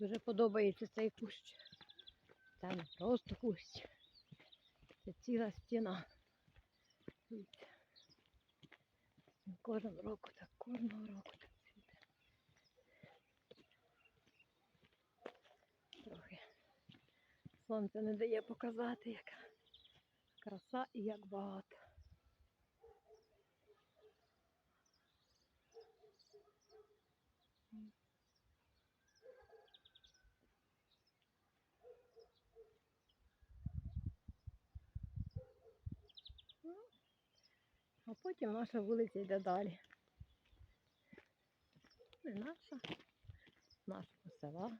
Дуже подобається цей кущ. Це не просто кущ. Це ціла стіна. Він року так, кожного року так цвіте. Трохи сонце не дає показати, яка краса і як багато. Ну, А потім наша вулиця йде далі. Не наша, нашого села.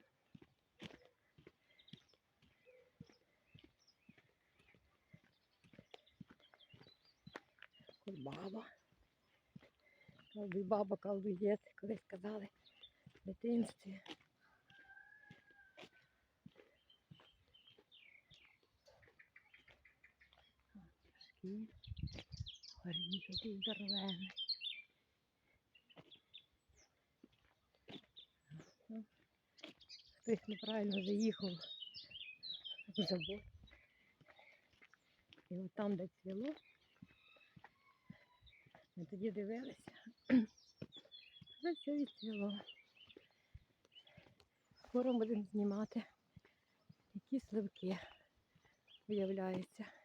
Кульбаба. Колдуй баба, колдуй дід, колись казали в дитинстві. Пташки. Горіх який здоровенний. Ну, Хтось неправильно заїхав в забор. І от там, де цвіло, ми тоді дивилися. Вже все відцвіло. Скоро будемо знімати, які сливки виявляються.